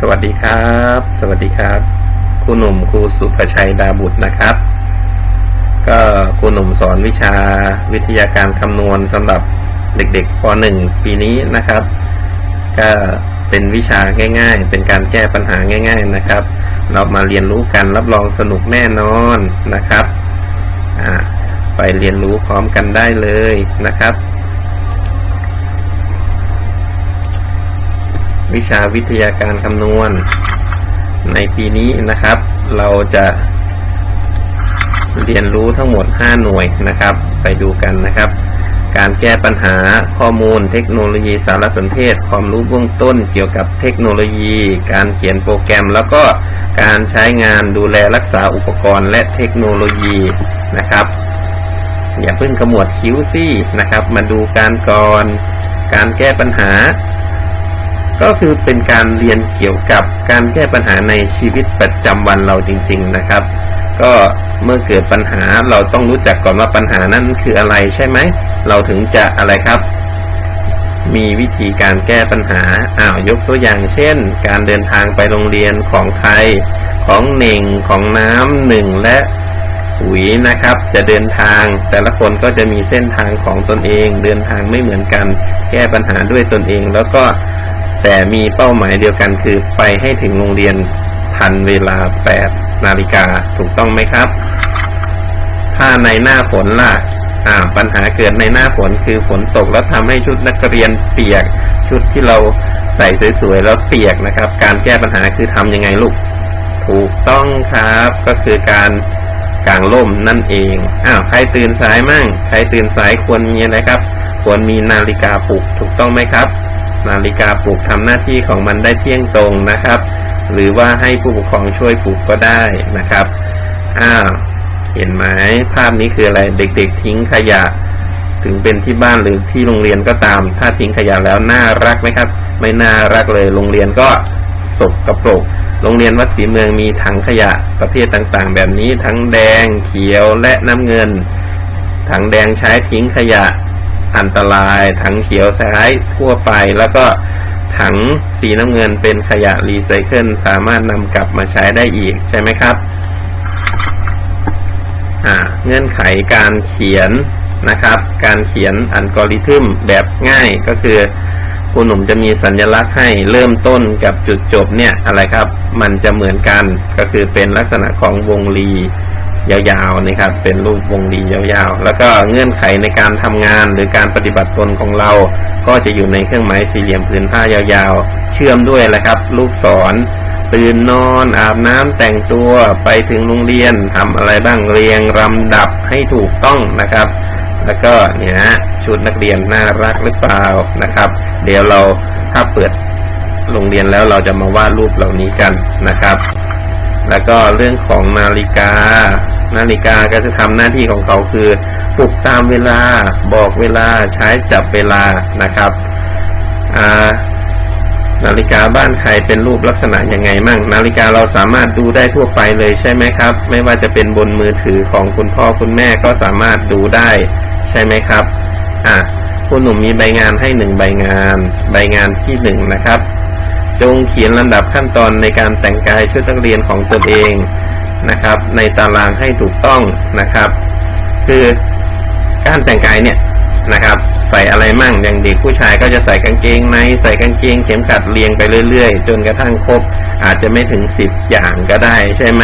สวัสดีครับ สวัสดีครับครูหนุ่มครูสุภชัยดาบุตรนะครับ ก็ครูหนุ่มสอนวิชาวิทยาการคำนวณสำหรับเด็กๆป .1 ปีนี้นะครับ ก็เป็นวิชาง่าย ๆ เป็นการแก้ปัญหาง่าย ๆนะครับ เรามาเรียนรู้กันรับรองสนุกแน่นอนนะครับ ไปเรียนรู้พร้อมกันได้เลยนะครับ วิชาวิทยาการคำนวณ ในปีนี้นะครับ เราจะเรียนรู้ทั้งหมด 5 หน่วยนะครับ ไปดูกันนะครับ การแก้ปัญหาข้อมูลเทคโนโลยีสารสนเทศ ความรู้เบื้องต้นเกี่ยวกับเทคโนโลยี การเขียนโปรแกรม แล้วก็การใช้งานดูแลรักษาอุปกรณ์และเทคโนโลยีนะครับอย่าเพิ่งขมวดคิ้วซี่นะครับ มาดูการก่อน การแก้ปัญหา ก็คือเป็นการเรียนเกี่ยวกับการแก้ปัญหาในชีวิตประจำวันเราจริง ๆนะครับ ก็เมื่อเกิดปัญหาเราต้องรู้จักก่อนว่าปัญหานั้นคืออะไรใช่ไหม เราถึงจะอะไรครับ มีวิธีการแก้ปัญหาอ้าวยกตัวอย่างเช่น การเดินทางไปโรงเรียนของใครของเหน่งของน้ำหนึ่งและอุ๋ยนะครับ จะเดินทางแต่ละคนก็จะมีเส้นทางของตนเอง เดินทางไม่เหมือนกัน แก้ปัญหาด้วยตนเอง แล้วก็ แต่มีเป้าหมายเดียวกันคือไปให้ถึงโรงเรียนทันเวลา8นาฬิกาถูกต้องไหมครับ ถ้าในหน้าฝนล่ะอ่าปัญหาเกิดในหน้าฝนคือฝนตกแล้วทำให้ชุดนักเรียนเปียก ชุดที่เราใส่สวยๆแล้วเปียกนะครับ การแก้ปัญหาคือทำยังไงลูก ถูกต้องครับ ก็คือการกางร่มนั่นเองอ้าวใครตื่นสายมั่ง ใครตื่นสายควรมีอะไรครับ ควรมีนาฬิกาปลุกถูกต้องไหมครับ นาฬิกาปลุกทำหน้าที่ของมันได้เที่ยงตรงนะครับ หรือว่าให้ผู้ปกครองช่วยปลุกก็ได้นะครับอ้าวเห็นไหมภาพนี้คืออะไรเด็ก ๆ ทิ้งขยะ ถึงเป็นที่บ้านหรือที่โรงเรียนก็ตาม ถ้าทิ้งขยะแล้วน่ารักไหมครับ ไม่น่ารักเลยโรงเรียนก็สกปรกโรงเรียนวัดศรีเมืองมีถังขยะประเภทต่างๆ แบบนี้ทั้งแดงเขียวและน้ำเงิน ถังแดงใช้ทิ้งขยะ อันตราย ถังเขียวใช้ทั่วไป แล้วก็ถังสีน้ำเงินเป็นขยะรีไซเคิลสามารถนำกลับมาใช้ได้อีกใช่ไหมครับเงื่อนไขการเขียนนะครับ การเขียนอัลกอริทึมแบบง่ายก็คือคุณหนุ่มจะมีสัญลักษณ์ให้เริ่มต้นกับจุดจบเนี่ยอะไรครับ มันจะเหมือนกันก็คือเป็นลักษณะของวงรี ยาวๆนะครับ เป็นรูปวงรียาวๆ แล้วก็เงื่อนไขในการทำงานหรือการปฏิบัติตนของเรา ก็จะอยู่ในเครื่องหมายสี่เหลี่ยมผืนผ้ายาวๆ เชื่อมด้วยแหละครับ ลูกศรตื่นนอนอาบน้ำแต่งตัวไปถึงโรงเรียนทำอะไรบ้างเรียงลำดับให้ถูกต้องนะครับ แล้วก็เนี่ยฮะชุดนักเรียนน่ารักหรือเปล่านะครับ เดี๋ยวเราถ้าเปิดโรงเรียนแล้วเราจะมาวาดรูปเหล่านี้กันนะครับ แล้วก็เรื่องของนาฬิกา นาฬิกาก็จะทำหน้าที่ของเขาคือปลุกตามเวลาบอกเวลาใช้จับเวลานะครับนาฬิกาบ้านใครเป็นรูปลักษณะยังไงมั่ง นาฬิกาเราสามารถดูได้ทั่วไปเลยใช่ไหมครับ ไม่ว่าจะเป็นบนมือถือของคุณพ่อคุณแม่ก็สามารถดูได้ใช่ไหมครับอะคุณหนุ่มมีใบงานให้หนึ่งใบงาน ใบงานที่หนึ่งนะครับ จงเขียนลำดับขั้นตอนในการแต่งกายชุดนักเรียนของตนเอง นะครับ ในตารางให้ถูกต้องนะครับ คือการแต่งกายเนี่ยนะครับใส่อะไรมั่งอย่างเด็กผู้ชายก็จะใส่กางเกงในใส่กางเกงเข็มขัดเรียงไปเรื่อยๆ จนกระทั่งครบ อาจจะไม่ถึงสิบอย่างก็ได้ใช่ไหม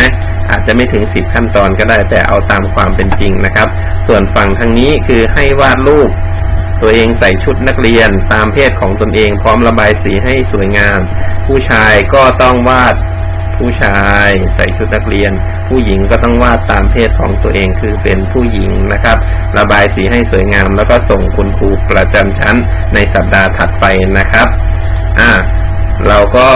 อาจจะไม่ถึงสิบขั้นตอนก็ได้ แต่เอาตามความเป็นจริงนะครับ ส่วนฝั่งทางนี้คือให้วาดรูป ตัวเองใส่ชุดนักเรียนตามเพศของตนเองพร้อมระบายสีให้สวยงาม ผู้ชายก็ต้องวาด ผู้ชายใส่ชุดนักเรียน ผู้หญิงก็ต้องวาดตามเพศของตัวเองคือเป็นผู้หญิงนะครับ ระบายสีให้สวยงาม แล้วก็ส่งคุณครูประจำชั้นในสัปดาห์ถัดไปนะครับอ่าเราก็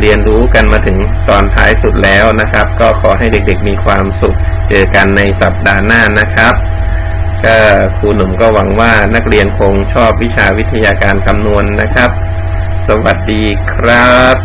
เรียนรู้กันมาถึงตอนท้ายสุดแล้วนะครับ ก็ขอให้เด็กๆมีความสุขเจอกันในสัปดาห์หน้านะครับก็ครูหนุ่มก็หวังว่านักเรียนคงชอบวิชาวิทยาการคำนวณนะครับ สวัสดีครับ